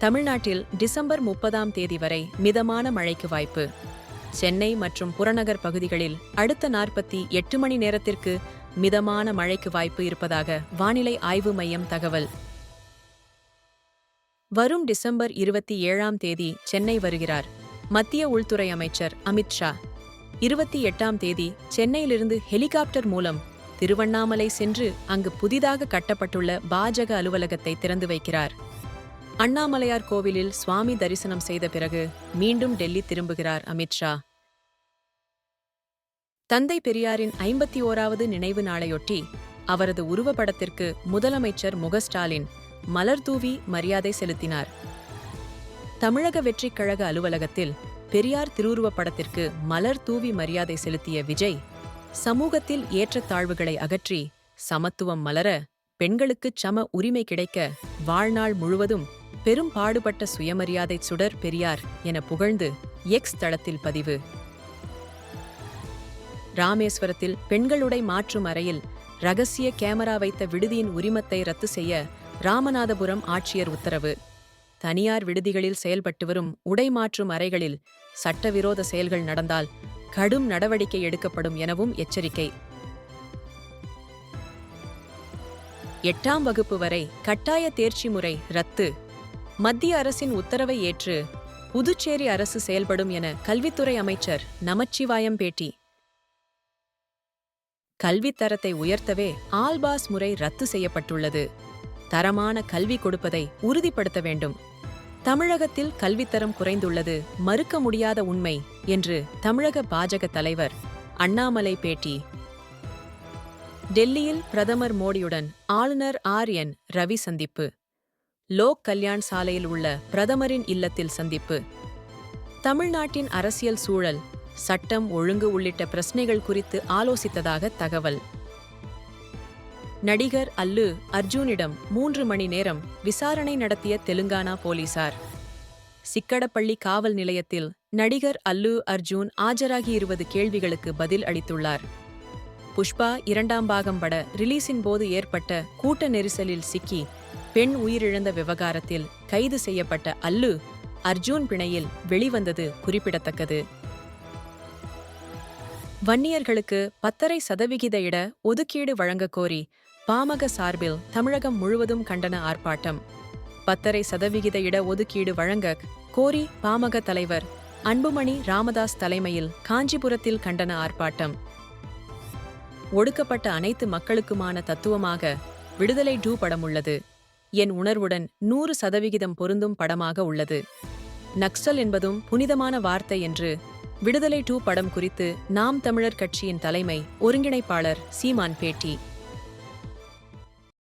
தமிழ்நாட்டில் டிசம்பர் முப்பதாம் தேதி வரை மிதமான மழைக்கு வாய்ப்பு. சென்னை மற்றும் புறநகர் பகுதிகளில் அடுத்த நாற்பத்தி எட்டு மணி நேரத்திற்கு மிதமான மழைக்கு வாய்ப்பு இருப்பதாக வானிலை ஆய்வு மையம் தகவல். வரும் டிசம்பர் இருபத்தி ஏழாம் தேதி சென்னை வருகிறார். மத்திய உள்துறை அமைச்சர் அமித் ஷா. இருபத்தி எட்டாம் தேதி சென்னையிலிருந்து ஹெலிகாப்டர் மூலம் திருவண்ணாமலை சென்று அங்கு புதிதாக கட்டப்பட்டுள்ள பாஜக அலுவலகத்தை திறந்து வைக்கிறார். அண்ணாமலையார் கோவிலில் சுவாமி தரிசனம் செய்த பிறகு மீண்டும் டெல்லி திரும்புகிறார் அமித்ஷா தந்தை பெரியாரின் ஐம்பத்தி ஓராவது நினைவு நாளையொட்டி அவரது உருவப்படத்திற்கு முதலமைச்சர் முக ஸ்டாலின் மலர் தூவி மரியாதை செலுத்தினார். தமிழக வெற்றிக் கழக அலுவலகத்தில் பெரியார் திருவுருவப்படத்திற்கு மலர் தூவி மரியாதை செலுத்திய விஜய் சமூகத்தில் ஏற்றத்தாழ்வுகளை அகற்றி சமத்துவம் மலர பெண்களுக்கு சம உரிமை கிடைக்க வாழ்நாள் முழுவதும் பெரும் பாடுபட்ட சுயமரியாதை சுடர் பெரியார் என புகழ்ந்து எக்ஸ் தளத்தில் பதிவு. ராமேஸ்வரத்தில் பெண்களுடை மாற்றும் அறையில் ரகசிய கேமரா வைத்த விடுதியின் உரிமத்தை ரத்து செய்ய ராமநாதபுரம் ஆட்சியர் உத்தரவு. தனியார் விடுதிகளில் செயல்பட்டு வரும் உடை மாற்றும் அறைகளில் சட்டவிரோத செயல்கள் நடந்தால் கடும் நடவடிக்கை எடுக்கப்படும் எனவும் எச்சரிக்கை. எட்டாம் வகுப்பு வரை கட்டாய தேர்ச்சி முறை ரத்து. மத்திய அரசின் உத்தரவை ஏற்று புதுச்சேரி அரசு செயல்படும் என கல்வித்துறை அமைச்சர் நமச்சிவாயம் பேட்டி கல்வித்தரத்தை உயர்த்தவே ஆல்பாஸ் முறை ரத்து செய்யப்பட்டுள்ளது. தரமான கல்வி கொடுப்பதை உறுதிப்படுத்த வேண்டும். தமிழகத்தில் கல்வித்தரம் குறைந்துள்ளது மறுக்க முடியாத உண்மை என்று தமிழக பாஜக தலைவர் அண்ணாமலை பேட்டி. டெல்லியில் பிரதமர் மோடியுடன் ஆளுநர் ஆர் என் ரவி சந்திப்பு. லோக் கல்யாண் சாலையில் உள்ள பிரதமரின் இல்லத்தில் சந்திப்பு. தமிழ்நாட்டின் அரசியல் சூழல் சட்டம் ஒழுங்கு உள்ளிட்ட பிரச்சனைகள் குறித்து ஆலோசித்ததாக தகவல். நடிகர் அல்லு அர்ஜூனிடம் மூன்று மணி நேரம் விசாரணை நடத்திய தெலுங்கானா போலீசார். சிக்கடப்பள்ளி காவல் நிலையத்தில் நடிகர் அல்லு அர்ஜூன் ஆஜராகி இருபது கேள்விகளுக்கு பதில் அளித்துள்ளார். புஷ்பா இரண்டாம் பாகம் பட ரிலீஸின் போது ஏற்பட்ட கூட்ட நெரிசலில் சிக்கி பெண் உயிரிழந்த விவகாரத்தில் கைது செய்யப்பட்ட அல்லு அர்ஜூன் பிணையில் வெளிவந்தது குறிப்பிடத்தக்கது. வன்னியர்களுக்கு பத்தரை சதவிகித இட ஒதுக்கீடு வழங்கக் கோரி பாமக சார்பில் தமிழகம் முழுவதும் கண்டன ஆர்ப்பாட்டம். பத்தரை சதவிகித இட ஒதுக்கீடு வழங்க கோரி பாமக தலைவர் அன்புமணி ராமதாஸ் தலைமையில் காஞ்சிபுரத்தில் கண்டன ஆர்ப்பாட்டம். ஒடுக்கப்பட்ட அனைத்து மக்களுக்குமான தத்துவமாக விடுதலை டூ படம் உள்ளது என் உணர்வுடன் நூறு சதவிகிதம் பொருந்தும் படமாக உள்ளது. நக்சல் என்பதும் புனிதமான வார்த்தை என்று விடுதலை டூ படம் குறித்து நாம் தமிழர் கட்சியின் தலைமை ஒருங்கிணைப்பாளர் சீமான் பேட்டி.